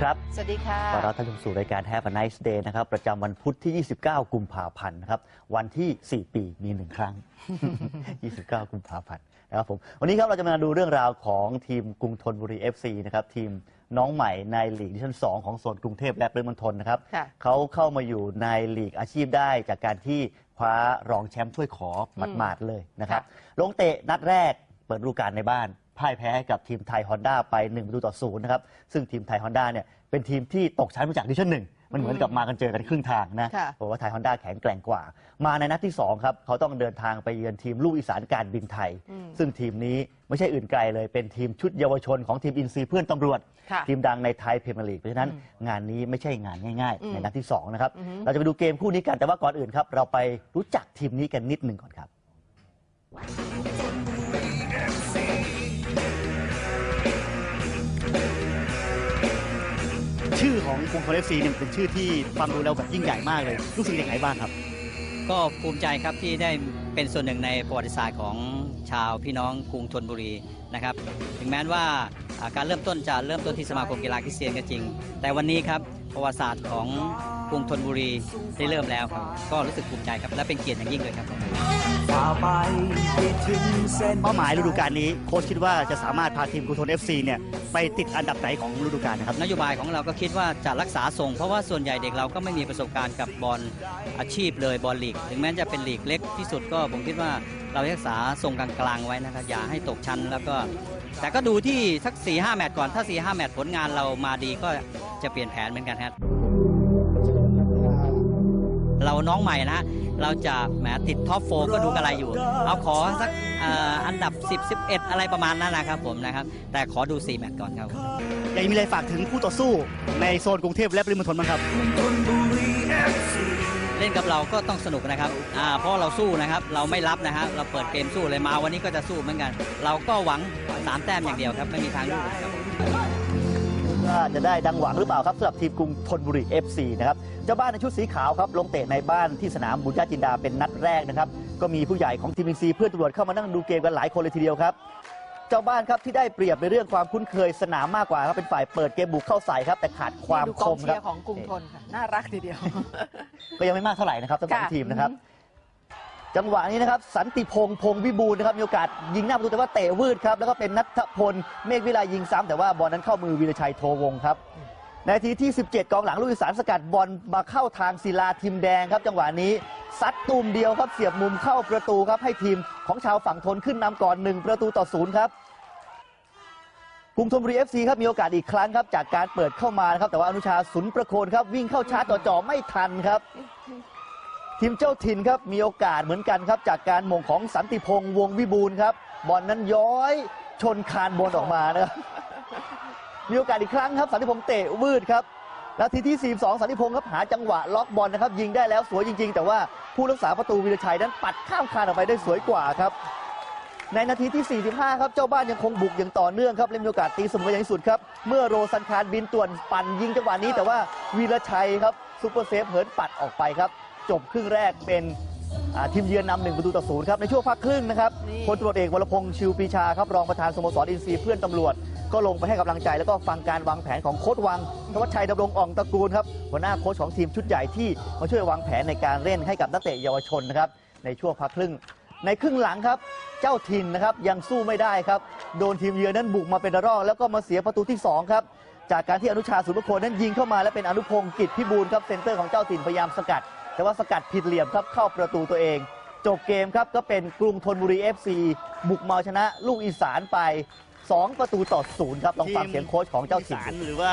ครับ สวัสดีค่ะต้อนรับท่านผู้ชมสู่รายการ Have a Nice Day นะครับ ประจำวันพุธที่ 29 กุมภาพันธ์นะครับ วันที่ 4 ปีมีหนึ่งครั้ง 29 กุมภาพันธ์นะครับผม วันนี้ครับเราจะมาดูเรื่องราวของทีมกรุงธนบุรี FC นะครับ ทีมน้องใหม่ในลีกดิวิชั่น 2 ของโซนกรุงเทพและปริมณฑลนะครับค่ะเขาเข้ามาอยู่ในลีกอาชีพได้จากการที่คว้ารองแชมป์ถ้วยขอหมาดๆเลยนะครับ ลงเตะนัดแรกเปิดฤดูกาลในบ้าน พ่ายแพ้ให้กับทีมไทยฮอนด้าไป1ประตูต่อศูนย์นะครับ ซึ่งทีมไทยฮอนด้าเนี่ยเป็นทีมที่ตกชั้นมาจากดิวิชั่นหนึ่งมันเหมือนกับมากันเจอกันครึ่งทางนะค่ะเพราะว่าไทยฮอนด้าแข็งแกร่งกว่า มาในนัดที่2ครับเขาต้องเดินทางไปเยือนทีมลูกอีสานการบินไทย อืมซึ่งทีมนี้ไม่ใช่อื่นไกลเลย เป็นทีมชุดเยาวชนของทีมอินซีเพื่อนตำรวจ ค่ะทีมดังในไทยพรีเมียร์ลีกเพราะฉะนั้นอืมงานนี้ไม่ใช่งานง่าย อืๆมในนัดที่2นะครับอือฮึเราจะไปดูเกมคู่นี้กันแต่ว่าก่อนอื่นครับเราไปรู้จักทีมนี้กันนิดหนึ่งก่อนครับ กรุงทเอฟซีเนี่ยเป็นชื่อที่ฟังดูแล้วแบบยิ่งใหญ่มากเลยรู้สึกยังไงบ้างครับ ก็ภูมิใจครับที่ได้เป็นส่วนหนึ่งในประวัติศาสตร์ของชาวพี่น้องกรุงธนบุรีนะครับ ถึงแม้ว่าการเริ่มต้นจะเริ่มต้นที่สมาคมกีฬาคริสเตียนก็จริง แต่วันนี้ครับประวัติศาสตร์ของ รุงธนบุรีได้เริ่มแล้วครับ ก็รู้สึกภูมิใจครับ และเป็นเกียรติอย่างยิ่งเลยครับฝ่าไปให้ถึงเส้นเป้าหมายฤดูกาลนี้โค้ชคิดว่าจะสามารถพาทีมกรุงทนเอฟซีเนี่ยไปติดอันดับไหนของฤดูกาลนะครับนโยบายของเราก็คิดว่าจะรักษาทรง เพราะว่าส่วนใหญ่เด็กเราก็ไม่มีประสบการณ์กับบอลอาชีพเลยบอลลีก ถึงแม้จะเป็นลีกเล็กที่สุดก็ผมคิดว่าเรารักษาทรงกลางๆไว้นะครับอย่าให้ตกชั้นแล้วก็แต่ก็ดูที่สัก4ีหแมตช์ก่อน ถ้า4ีหแมตช์ผลงานเรามาดีก็จะเปลี่ยนแผนเหมือนกันครับ เราน้องใหม่นะ เราจะแหมติดท็อปโฟก็ดูกระไรอยู่ เอาขอสักเอ่ออันดับ 10 11 อะไรประมาณนั้นนะครับผมนะครับ แต่ขอดู 4 แมตช์ก่อนครับอยากมีอะไรฝากถึงผู้ต่อสู้ในโซนกรุงเทพและปริมณฑลบ้างครับ เล่นกับเราก็ต้องสนุกนะครับอ่าเพราะเราสู้นะครับ เราไม่รับนะฮะเราเปิดเกมสู้เลยมาวันนี้ก็จะสู้เหมือนกัน เราก็หวังสามแต้มอย่างเดียวครับ ไม่มีทางลูกครับ ว่าจะได้ดังหวังหรือเปล่าครับสำหรับทีมกรุงธนบุรี FC นะครับเจ้าบ้านในชุดสีขาวครับลงเตะในบ้านที่สนามบุญญาจินดาเป็นนัดแรกนะครับก็มีผู้ใหญ่ของทีมอินซีเพื่อนตำรวจเข้ามานั่งดูเกมกันหลายคนเลยทีเดียวครับเจ้าบ้านครับที่ได้เปรียบในเรื่องความคุ้นเคยสนามมากกว่าครับเป็นฝ่ายเปิดเกมบุกเข้าใส่ครับแต่ขาดความดูคกองมเชีคยรับร์ของกรุงทนค่ะน่ารักทีเดียว ก็ยังไม่มากเท่าไหร่นะครับทั้งสองค่ะ ทีมนะครับ จังหวะนี้นะครับสันติพงษ์พงษ์วิบูลนะครับมีโอกาสยิงหน้าประตูแต่ว่าเตะวืดครับแล้วก็เป็นนัทพลเมฆวิไลยิงซ้ำแต่ว่าบอลนั้นเข้ามือวีรชัยโทวงครับในทีที่ 17 กองหลังลูกอีสานสกัดบอลมาเข้าทางศิลาทีมแดงครับจังหวะนี้ซัดตูมเดียวครับเสียบมุมเข้าประตูครับให้ทีมของชาวฝั่งทนขึ้นนำก่อน 1 ประตูต่อศูนย์ครับกรุงธนบุรี FC ครับมีโอกาสอีกครั้งครับจากการเปิดเข้ามานะครับแต่ว่าอนุชาสุนประโคนครับวิ่งเข้าชาร์จจ่อๆไม่ทันครับ ทีมเจ้าถิ่นครับมีโอกาสเหมือนกันครับ จากการมงของสันติพงษ์วงวิบูลย์ครับบอลนั้นย้อยชนคานบนออกมานะครับมีโอกาสอีกครั้งครับสันติพงษ์เตะวืดครับนาทีที่ 42 สันติพงษ์ครับหาจังหวะล็อกบอลนะครับยิงได้แล้วสวยจริง ๆ แต่ว่าผู้รักษาประตูวีรชัยนั้นปัดข้ามคานออกไปได้สวยกว่าครับในนาทีที่ 45 ครับ เจ้าบ้านยังคงบุกอย่างต่อเนื่องครับเล่นมีโอกาสตีเสมออย่างที่สุดครับ เมื่อโรซันคารบินต่วนปั่นยิงจังหวะนี้แต่ว่าวีรชัยครับซูเปอร์เซฟเหินปัดออกไปครับ จบครึ่งแรกเป็นอ่าทีมเยือนนำหนึ่งประตูต่อศูนย์ครับในช่วงพักครึ่งนะครับนี่ พลตำรวจเอกวรพงษ์ชิวปรีชาครับรองประธานสโมสรอินทรีย์เพื่อนตำรวจ ก็ลงไปให้กำลังใจแล้วก็ฟังการวางแผนของโค้ชวังธวัชชัยดำรงอ่องตระกูลครับหัวหน้าโค้ชของทีมชุดใหญ่ที่มาช่วยวางแผนในการเล่นให้กับนักเตะเยาวชนนะครับในช่วงพักครึ่ง ในครึ่งหลังครับ เจ้าถิ่นนะครับยังสู้ไม่ได้ครับ โดนทีมเยือนนั้นบุกมาเป็นระลอกแล้วก็มาเสียประตูที่2ครับ จากการที่อนุชาสุนทรพลนั้นยิงเข้ามาและเป็นอนุพงศ์กิจพิบูลครับเซนเตอร์ของเจ้าถิ่นพยายามสกัด แต่ว่าสกัดผิดเหลี่ยมครับเข้าประตูตัวเอง จบเกมครับก็เป็นกรุงธนบุรี FC บุกมาเมาชนะลูกอีสานไป 2 ประตูต่อศูนย์ครับลองฟังเสียงโค้ชของเจ้าถิ่น หรือว่า